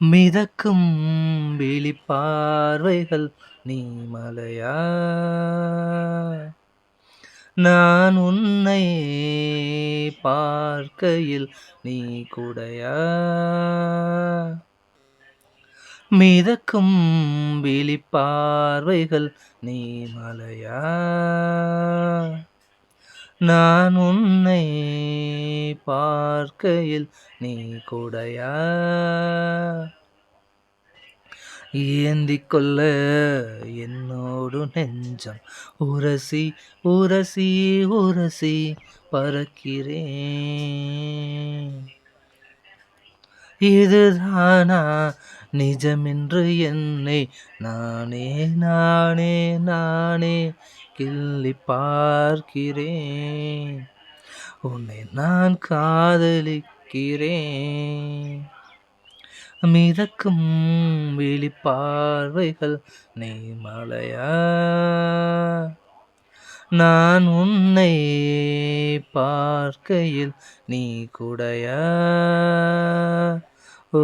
மிதக்கும் விழிப்பார்வைகள் நீ மலையா? நான் உன்னை பார்க்கையில் நீ குடையா? மிதக்கும் விழிப்பார்வைகள் நீ மலையா? நான் உன்னை பார்க்கையில் நீ குடையா? ஏந்திக் கொள்ள என்னோடு நெஞ்சம் உரசி உரசி உரசி பறக்கிறேன். இதுதானா நிஜமென்று என்னை நானே நானே நானே கிள்ளி பார்க்கிறேன். உன்னை நான் காதலிக்கிறேன். மிதக்கும் விழிப்பார்வைகள் நீ மலையா? நான் உன்னை பார்க்கையில் நீ குடையா? ஓ